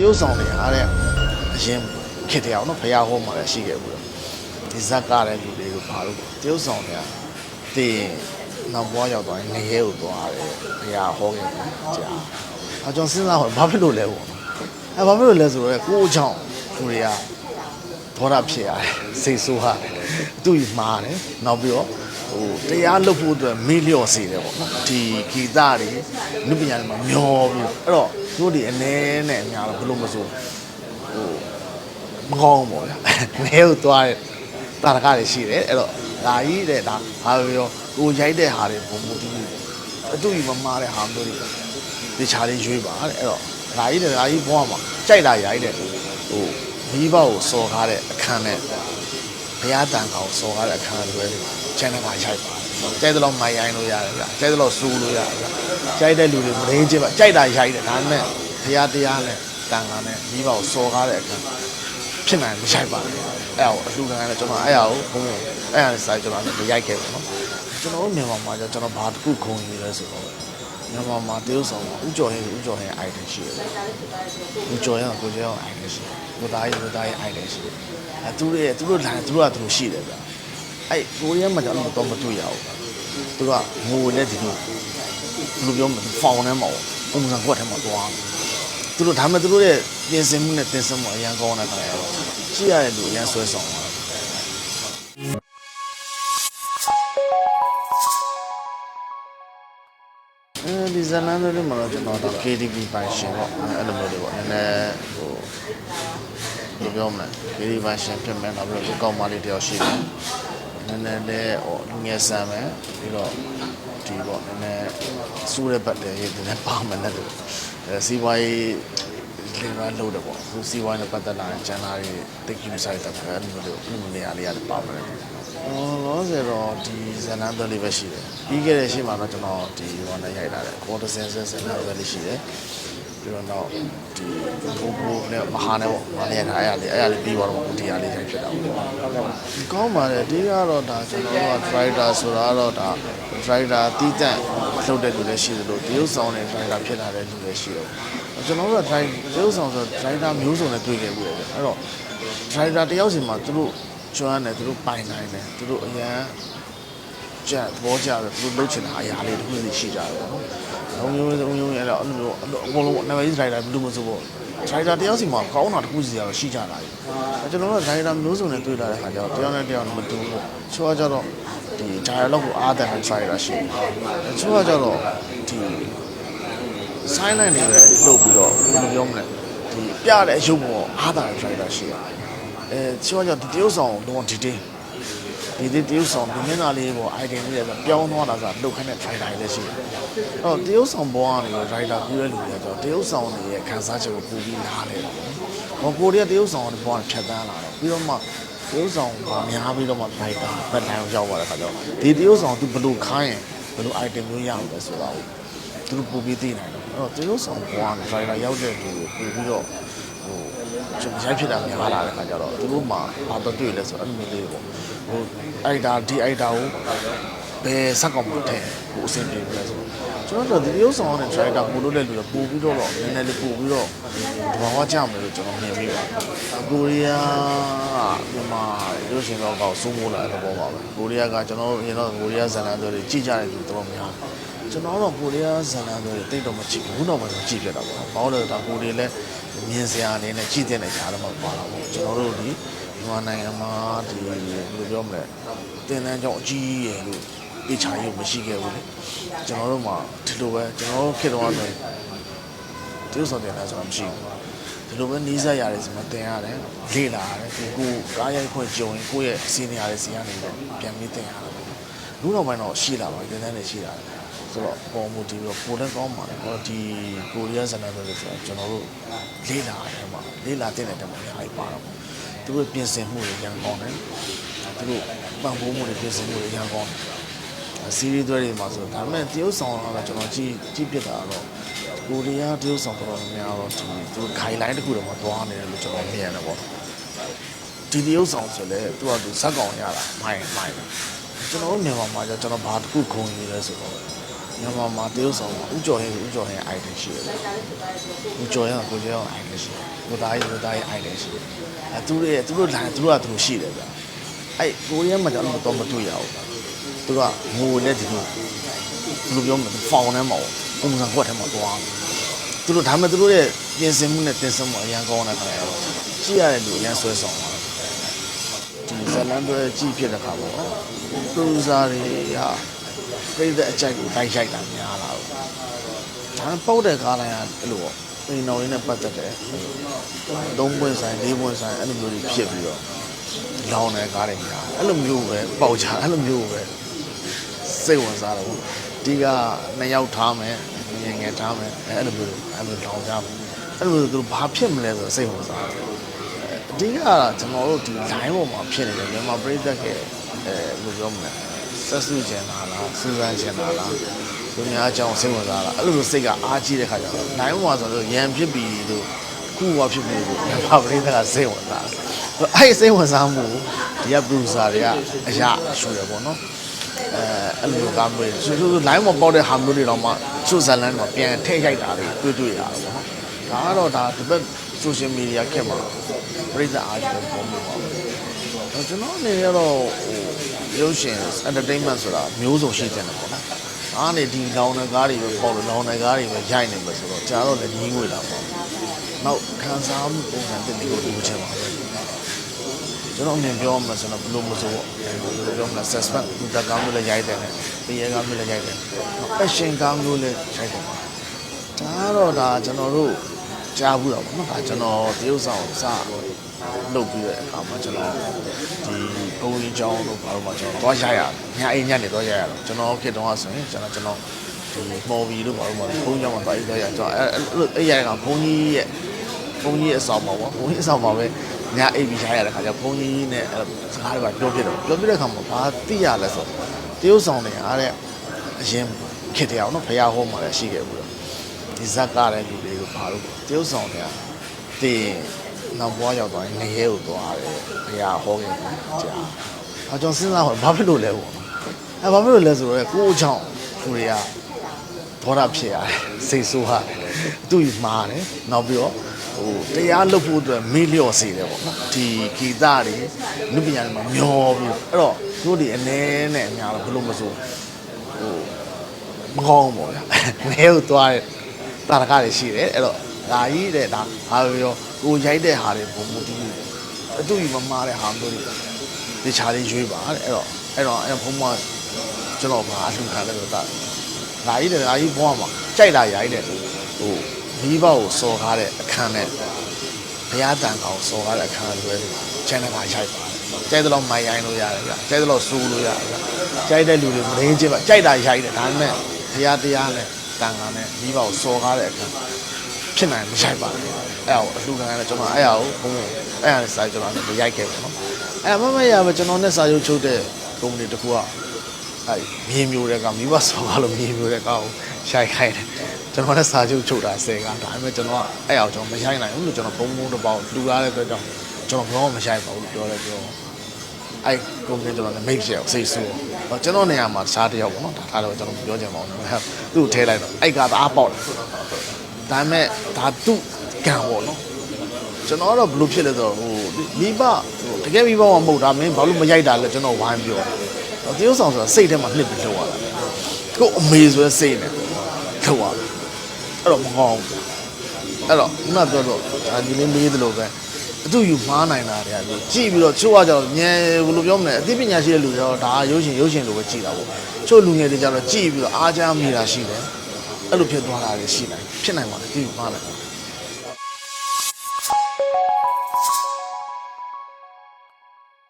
တရုတ်ဆောင်တွေအားတဲ့အရင်ခေတ္တအောင်နော်ဖရာဟောမှာလည်းရှိခဲ့ဘူးလေဒီဇက်ကားတဲ့လူတွေကိုဘာလို့တရုတ်ဆောင်တွေကတည်ရင်နောက်ဘွားရောက်သွားရင်ငရဲကိုသွားတယ်ဖရာဟောခဲ့တယ်ကြာအကျွန်တော်စဉ်းစားဟောဘာဖြစ်လို့လဲပေါ့အဲဘာဖြစ်လို့လဲဆိုတော့ကိုအချောင်းလူတွေကဒေါသဖြစ်ရတယ်စိတ်ဆိုးရတယ်သူ့ကြီးမာတယ်နောက်ပြီးတော့ ဟိုတရားလုပ်ဖို့အတွက်မေ့လျော့စေတယ်ပေါ့နော်ဒီဂီတတွေလူပညာတွေမှာမျောပြီးအဲ့တော့သူတို့ဒီအနေနဲ့အများတော့ဘလို့မဆိုဟိုမကောင်းဘူးပေါ့ဗျာနေကိုသွားတယ်တာရကတွေရှိတယ်အဲ့တော့ဒါကြီးတဲ့ဒါဘာပဲပြောကိုရိုက်တဲ့ဟာတွေဘုံမူတီးအတူကြီးမမာတဲ့ဟာမျိုးတွေဒီချာလေးရွေးပါတဲ့အဲ့တော့ဒါကြီးတဲ့ဒါကြီးဘွားမှာကြိုက်တာရိုက်တဲ့ဟိုမိဘကိုစော်ကားတဲ့အခန်းနဲ့ဘုရားတန်ကောင်စော်ကားတဲ့အခန်းတွေချ channel မှာရိုက်ပါတယ်ကြိုက်သလောက်မိုင်ရိုင်းလို့ရတယ်ဗျကြိုက်သလောက်စူးလို့ရတယ်ဗျကြိုက်တဲ့လူတွေမရင်းချင်ပါကြိုက်တာရိုက်တယ်ဒါပေမဲ့ဘုရားတရားနဲ့တန်ခါနဲ့မိဘကိုစော်ကားတဲ့အခါဖြစ်နိုင်မရိုက်ပါဘူးအဲ့ဒါကိုအလှူခံရတယ်ကျွန်တော်အဲ့ဒါကိုဘုံဘုံအဲ့ဒါနဲ့စာကျွန်တော်လည်းမရိုက်ခဲ့ဘူးနော်ကျွန်တော်မြန်မာမှာကျကျွန်တော်ဘာတစ်ခုခုံရလဲဆိုတော့မြန်မာမှာတေးဥဆောင်ဥကျော်ရဲ့ဥကျော်ရဲ့ item ရှိတယ်ဥကျော်ရဲ့ကိုကျော်ရဲ့ item ရှိတယ်ကိုသားရဲ့ကိုသားရဲ့ item ရှိတယ်အဲသူတို့ရဲ့သူတို့လမ်းသူတို့ကသူတို့ရှိတယ်ဗျ အဲ့ကိုရီးယားမှာကျတော့တော့မတွေ့ရဘူးသူကငိုနဲ့ဒီလိုဘယ်လိုပြောမလဲဖောင်ထဲမှာပုံစံကွက်ထဲမှာသွားသူတို့ဒါမှမဟုတ်သူတို့ရဲ့ပြင်ဆင်မှုနဲ့တင်ဆက်မှုအရင်ကောင်းတဲ့ခါကျတော့ကြည့်ရတဲ့လူအရင်ဆွဲဆောင်တာအဲဒီဇလန်တွေမှာတော့ကျွန်တော်တော့ KTV ပိုင်ရှင်ပေါ့အဲ့လိုမျိုးတွေပေါ့နည်းနည်းဟိုဘယ်လိုပြောမလဲဗီဒီယိုဗန်ရှင်ဖြစ်မယ်နောက်ပြီးတော့ကောက်မလေးတယောက်ရှိတယ် နည်းနည်းလေးဟိုလူငယ်ဆန်မယ်ပြီးတော့ဒီပေါ့နည်းနည်းစူးတဲ့ဘက်တည်းရေးတယ်ပါမယ်နဲ့တူအဲစီဝိုင်းလင်းရလို့တယ်ပေါ့သူစီဝိုင်းနဲ့ပတ်သက်လာတဲ့ကျန်လာတွေတိတ်ကျူဆိုင်တဲ့အဲ့လိုမျိုးတွေအဲ့လိုနေရာလေးရတယ်ပါမယ်အော်လောဆယ်တော့ဒီဇန်နန်းတော်လေးပဲရှိတယ်ပြီးခဲ့တဲ့ရှေ့မှာတော့ကျွန်တော်ဒီဟိုနဲ့ရိုက်လာတယ်ကော်တဆင်ဆင်ဆင်နဲ့ပဲလေးရှိတယ် ပြီးတော့တော့ဒီဘိုးဘိုးနဲ့မဟာနဲ့ပေါ့မနဲ့ထားရလေအဲ့ရလေးပြီးသွားတော့ဒီဟာလေးရိုက်ဖြစ်တာပေါ့ကောင်းပါတယ်ဒီကတော့ဒါကျွန်တော်တို့က driver ဆိုတာကတော့ဒါ driver တီးတန့်လှုပ်တဲ့လူလည်းရှိသလိုတရုပ်ဆောင်တဲ့ driver ဖြစ်လာတဲ့လူလည်းရှိတော့ကျွန်တော်တို့က driver တရုပ်ဆောင်ဆို driver မျိုးစုံနဲ့တွေ့ခဲ့ဘူးလေအဲ့တော့ driver တယောက်စီမှာသူတို့ကျွမ်းတယ်သူတို့ပိုင်နိုင်တယ်သူတို့အရန် ကြက်သဘောကျတယ်သူတို့လုပ်ချင်တာအရာလေးတစ်ခုစီရှိကြတယ်ပေါ့နော်။လုံးမျိုးလုံးမျိုးအဲ့တော့အဲ့လိုအကုန်လုံးနာမည်ကြီး driver ဘယ်လိုမှဆိုပေါ့ driver တယောက်စီမှာကောင်းတာတစ်ခုစီကတော့ရှိကြတာကြီး။အဲကျွန်တော်တို့ driver မျိုးစုံနဲ့တွေ့လာတဲ့ခါကျတော့တယောက်နဲ့တယောက်မတူဘူး။ချိုးကကြတော့ဒီ dialogue ကိုအားတန်တဲ့ driver ရှိတယ်။ချိုးကကြတော့ဒီ sign line တွေပဲလုပ်ပြီးတော့ဘယ်လိုပြောမလဲဒီပြတဲ့အရုပ်ပေါ်အားသာတဲ့ driver ရှိရတယ်။အဲချိုးကကြဒီတရုပ်ဆောင်တော့ဒီတင်း ဒီဒီတရုပ်ဆောင်ဒီမျက်နှာလေးပေါ် item လေးဆိုပြောင်းသွားတာဆိုလှုပ်ခမ်းတဲ့ driver တွေလည်းရှိတယ်။အဲ့တော့တရုပ်ဆောင်ပေါ်ကနေ driver ကူးတဲ့လူတွေကတော့တရုပ်ဆောင်တွေရဲ့ခံစားချက်ကိုပူပြီးနားလဲတယ်။ဟောကိုရီးယားတရုပ်ဆောင်တွေပေါ်ဖြတ်တန်းလာတော့ပြီးတော့မှတရုပ်ဆောင်ကများပြီးတော့မှ driver ဘက်တိုင်းကိုရောက်သွားတဲ့ခါကျတော့ဒီတရုပ်ဆောင်သူဘယ်လိုခိုင်းရင်ဘယ်လို item မျိုးရအောင်လဲဆိုတာကိုသူတို့ပူပြီးသိနိုင်တယ်။ အဲ့တော့တရုပ်ဆောင်ပေါ်ကနေ driver ရောက်တဲ့လူကိုပူပြီးတော့ဟိုကျွန်တော်ရိုက်ဖြစ်တာများလာတဲ့ခါကျတော့သူတို့မှဘာတော့တွေ့လဲဆိုတော့အဲ့လိုမျိုးလေးပေါ့ဟိုအိုက်တာဒီအိုက်တာကိုဘယ်စက်ကောင်မှထဲဟိုအဆင်ပြေပြီလဲဆိုတော့ကျွန်တော်တို့ဒီရုပ်ဆောင်နဲ့ driver ပို့လို့တဲ့လူတွေပို့ပြီးတော့တော့နည်းနည်းလေးပို့ပြီးတော့ဒီဘာဝကြမယ်လို့ကျွန်တော်မြင်ပြီးပါကိုရီးယားမြန်မာရုပ်ရှင်တော့ကောက်စိုးမိုးလာတဲ့ဘောပါပဲကိုရီးယားကကျွန်တော်တို့အရင်တော့ကိုရီးယားဇာတ်လမ်းတွေကြည့်ကြတဲ့လူတော်များ ကျွန်တော်တော့ကိုရီးယားဇာတ်လမ်းတွေတိတ်တော့မကြည့်ဘူးတော့မှမကြည့်ပြတာပေါ့ဘာလို့လဲဆိုတော့ကိုရီးလည်းမြင်စရာအနေနဲ့ကြည့်တဲ့နေရာတော့မှပါလာပေါ့ကျွန်တော်တို့ဒီမြန်မာနိုင်ငံမှာဒီဘယ်လိုပြောမလဲတင်တန်းကြောင့်အကြီးရယ်လို့အချာရုပ်မရှိခဲ့ဘူးလေကျွန်တော်တို့မှာဒီလိုပဲကျွန်တော်တို့ခေတ္တကဆိုဒီလိုဆိုတင်တန်းဆိုတာမရှိဘူးဒီလိုပဲနီးစပ်ရတယ်ဆိုမှတင်ရတယ်လေ့လာရတယ်ဒီကိုကားရိုက်ခွင့်ကြုံရင်ကိုယ့်ရဲ့စီနီယာတွေစီကနေတော့ပြန်ပြီးတင်ရတယ်ပေါ့လူတော့ပိုင်းတော့ရှိလာပါတင်တန်းတွေရှိလာတယ် ဆိုတော့ပေါ်မူတည်ပြီးတော့ပိုလည်းကောင်းပါတယ်ဟောဒီကိုရီးယားဇာတ်လမ်းတွေဆိုတော့ကျွန်တော်တို့လေ့လာရတယ်မှာလေ့လာတဲ့တဲ့မှာအများကြီးပါတော့သူတို့ပြင်ဆင်မှုတွေရန်ကောင်းတယ်သူတို့ပံ့ပိုးမှုတွေပြင်ဆင်မှုတွေရန်ကောင်းတယ်စီးရီးတွေမှာဆိုဒါပေမဲ့တရုတ်ဆောင်တော့ကျွန်တော်ကြည့်ကြည့်ပြတာတော့ကိုရီးယားတရုတ်ဆောင်တော်တော်များတော့ဒီသူခိုင်လိုင်းတစ်ခုတော့မသွားနေတယ်လို့ကျွန်တော်မြင်ရတယ်ပေါ့ဒီတရုတ်ဆောင်ဆိုလဲသူကသူဇက်ကောင်ရတာမိုင်းမိုင်းကျွန်တော်တို့မြန်မာမှာကျကျွန်တော်ဘာတစ်ခုခုံယူလဲဆိုတော့ မြန်မာမှာတရုတ်ဆောင်မှာဥကျော်ဟင်းဆိုဥကျော်ဟင်း item ရှိတယ်ဥကျော်ဟင်းကကိုကျော်ဟင်း item ရှိတယ်ကိုသားကြီးကိုသားကြီး item ရှိတယ်အဲသူတို့ရဲ့သူတို့လာသူတို့ကသူတို့ရှိတယ်ဗျအဲ့ကိုရီးယားမှာကျတော့တော့မတွေ့ရဘူးသူကငိုနဲ့ဒီလိုဘယ်လိုပြောမလဲဖောင်ထဲမှာပုံစံကွက်ထဲမှာသွားသူတို့ဒါပေမဲ့သူတို့ရဲ့ပြင်ဆင်မှုနဲ့တင်ဆက်မှုအရင်ကောင်းတဲ့ခါကျတော့ကြည့်ရတဲ့လူအရင်ဆွဲဆောင်တာဒီဇလန်တွေကြည့်ဖြစ်တဲ့ခါပေါ့ပရိုဇာတွေက ပြိတဲ့အကြိုက်ကိုတိုက်ရိုက်တာများလာတော့ဒါပေမဲ့ပုတ်တဲ့ကားတိုင်းကအဲ့လိုပေါ့အိမ်တော်ရင်းနဲ့ပတ်သက်တယ်သုံးပွင့်ဆိုင်လေးပွင့်ဆိုင်အဲ့လိုမျိုးတွေဖြစ်ပြီးတော့လောင်တဲ့ကားတွေများအဲ့လိုမျိုးပဲပေါက်ကြအဲ့လိုမျိုးပဲစိတ်ဝင်စားတယ်ပေါ့ဒီကနှစ်ယောက်ထားမယ်ငယ်ငယ်ထားမယ်အဲ့လိုမျိုးအဲ့လိုလောင်ကြမယ်အဲ့လိုမျိုးသူတို့ဘာဖြစ်မလဲဆိုတော့စိတ်ဝင်စားတယ်အဓိကကကျွန်တော်တို့ဒီ line ပေါ်မှာဖြစ်နေတယ်မြန်မာပြည်သက်ရဲ့အဲဘယ်လိုပြောမလဲ ဆက်စုကျင်တာလားစူးစမ်းကျင်တာလားသူများအကြောင်းစိတ်ဝင်စားတာအဲ့လိုမျိုးစိတ်ကအားကြီးတဲ့ခါကျတော့ line ပေါ်မှာဆိုတော့ရန်ဖြစ်ပြီးတို့ခုဘွားဖြစ်ပြီးတို့မြန်မာပြည်သက်ကစိတ်ဝင်စားတယ်အဲ့ဒီစိတ်ဝင်စားမှုဒီက producer တွေကအရာရှူတယ်ပေါ့နော်အဲအဲ့လိုမျိုးကားမျိုးဆိုဆို line ပေါ်ပေါက်တဲ့ဟာမျိုးတွေတော့မှစုဇလန်တော့ပြန်ထည့်ရိုက်တာတွေတွေ့တွေ့ရတယ်ပေါ့နော်ဒါကတော့ဒါဒီဘက် social media ခက်မှာပြိဿအားကြီးပုံမျိုးပါဘူး။အဲကျွန်တော်အနေနဲ့ကတော့ဟို ရုပ်ရှင် entertainment ဆိုတာမျိုးစုံရှိတဲ့ပေါ့နော်။အားနေဒီလောင်တဲ့ကားတွေပဲပေါ့လို့လောင်တဲ့ကားတွေပဲရိုက်နေမှာဆိုတော့ကြာတော့လည်းညီးငွေလာပေါ့။နောက်ခံစားမှုပုံစံတစ်မျိုးလိုချင်ပါဘူး။ကျွန်တော်အမြင်ပြောမှဆိုတော့ဘလို့မဆိုပေါ့ဘယ်လိုပြောမလဲ suspect ဒီတကားမျိုးလည်းရိုက်တယ်နဲ့တရားကားမျိုးလည်းရိုက်တယ်။ action ကားမျိုးလည်းရိုက်တယ်။ဒါကတော့ဒါကျွန်တော်တို့ ကြားဘူးတော့ဗောနော်ဒါကျွန်တော်တရုတ်ဆောင်စလုပ်ပြီးတဲ့အခါမှာကျွန်တော်ဒီဘုံကြီးကျောင်းတို့ဘာလို့မှကျွန်တော်သွားရရတယ်ညအိမ်ညနေသွားရရတော့ကျွန်တော်ခေတ္တတော့ဆိုရင်ကျွန်တော်ကျွန်တော်ဒီမော်ဘီတို့ဘာလို့မှဘုံကျောင်းမှာသွားရသွားရကျွန်တော်အဲအဲ့ရကဘုံကြီးရဲ့ဘုံကြီးအဆောင်ပါဗောဘုံကြီးအဆောင်ပါပဲညအိမ်ပြီးရရတဲ့ခါကျဘုံကြီးနဲ့စကားတွေပြောပြတော့ပြောပြတဲ့ခါမှာဘာသိရလဲဆိုတရုတ်ဆောင်တွေအားတဲ့အရင်ခေတ္တအောင်နော်ဘုရားဟောမှာလည်းရှိခဲ့ဘူးတော့ ဒီဇက်ကားတဲ့လူတွေကိုဘာလို့တရုပ်ဆောင်တွေကတင်နောက်ဘွားရောက်သွားရင်ငရဲကိုသွားတယ်ဘုရားဟောခဲ့တယ်ကြာအကျွန်တော်စဉ်းစားပါဘာဖြစ်လို့လဲပေါ့အဲဘာဖြစ်လို့လဲဆိုတော့ကိုယ့်အချောင်းလူတွေကဒေါသဖြစ်ရတယ်စိတ်ဆိုးရတယ်သူ့မှားတယ်နောက်ပြီးတော့ဟိုတရားလုပ်ဖို့အတွက်မေ့လျော့စေတယ်ပေါ့နော်ဒီဂီတတွေလူပညာတွေမှာမျောပြီးအဲ့တော့တို့ဒီအနေနဲ့အများတော့ဘလို့မဆိုဟိုမကောင်းပေါ့ဗျာနေကိုသွားတယ် တာရကတွေရှိတယ်အဲ့တော့ဒါကြီးတဲ့ဒါဟာပြောကိုရိုက်တဲ့ဟာတွေပုံမူတည်အတူကြီးမမားတဲ့ဟာမျိုးတွေဒီချာလေးရွေးပါတဲ့အဲ့တော့အဲ့တော့အဲ့ဘုံမကျွန်တော်ဘာအလှခံလဲဆိုတော့ဒါကြီးတဲ့ဒါကြီးဘွားမှာကြိုက်တာရိုက်တဲ့ဟိုမိဘကိုစော်ကားတဲ့အခန်းနဲ့ဘုရားတန်ကောင်စော်ကားတဲ့အခန်းလွဲလို့ channel ကရိုက်ပါတယ်ကြိုက်တဲ့လောက်မိုင်ရိုင်းလို့ရတယ်ဗျကြိုက်တဲ့လောက်စူးလို့ရတယ်ဗျကြိုက်တဲ့လူတွေမရင်းချင်းပါကြိုက်တာရိုက်တယ်ဒါပေမဲ့ဘုရားတရားနဲ့ တန်ခါနဲ့မိဘကိုစော်ကားတဲ့အခန်းဖြစ်နိုင်မရိုက်ပါဘူးအဲ့ဒါကိုအလှခံရတယ်ကျွန်တော်အဲ့ဒါကိုဘုံဘုံအဲ့ဒါနဲ့စာကျွန်တော်လည်းရိုက်ခဲ့တယ်နော်အဲ့မမရပဲကျွန်တော်နဲ့စာချုပ်ချုပ်တဲ့ကုမ္ပဏီတစ်ခုကအဲ့မြေမျိုးတဲ့ကမိဘစော်ကားလို့မြေမျိုးတဲ့ကောင်ရိုက်ခိုင်းတယ်ကျွန်တော်နဲ့စာချုပ်ချုပ်တာဆယ်ကဒါပေမဲ့ကျွန်တော်ကအဲ့အောင်ကျွန်တော်မရိုက်နိုင်ဘူးလို့ကျွန်တော်ဘုံဘုံတစ်ပေါက်လူလာတဲ့အတွက်ကြောင့်ကျွန်တော်ဘာမှမရိုက်ပါဘူးလို့ပြောတယ်ပြောအဲ့ကုမ္ပဏီကျွန်တော်လည်းမိတ်ဖြစ်အောင်စိတ်ဆိုး တော့ကျွန်တော်နေရာမှာတခြားတစ်ယောက်ပေါ့နော်ဒါထားတော့ကျွန်တော်မပြောချင်ပါဘူးသူ့ကိုထဲလိုက်တော့အဲ့ကတအားပေါက်တယ်ဒါပေမဲ့ဒါသူ့ကံပေါ့နော်ကျွန်တော်ကတော့ဘယ်လိုဖြစ်လဲဆိုတော့ဟိုမိဘဟိုတကယ်မိဘကမဟုတ်တာမင်းဘာလို့မရိုက်တာလဲကျွန်တော်ဝိုင်းပြောတော့တရုပ်ဆောင်ဆိုတာစိတ်ထဲမှာနှစ်ပြီးလောက်ရတာကို့အမေဆိုတဲ့စိတ်နဲ့လောက်ရအဲ့တော့မကောင်းဘူးအဲ့တော့ခုနပြောတော့ဒါဒီလေးလေးသလိုပဲ အတူယူမှားနိုင်တာတွေကလို့ကြည့်ပြီးတော့ချို့ကကြတော့ညံဘယ်လိုပြောမလဲအသိပညာရှိတဲ့လူတွေတော့ဒါရုပ်ရှင်ရုပ်ရှင်လိုပဲကြည့်တာပေါ့ချို့လူငယ်တွေကြတော့ကြည့်ပြီးတော့အားကြမိတာရှိတယ်အဲ့လိုဖြစ်သွားတာတွေရှိနိုင်ဖြစ်နိုင်ပါတယ်ကြည့်မှားလိုက်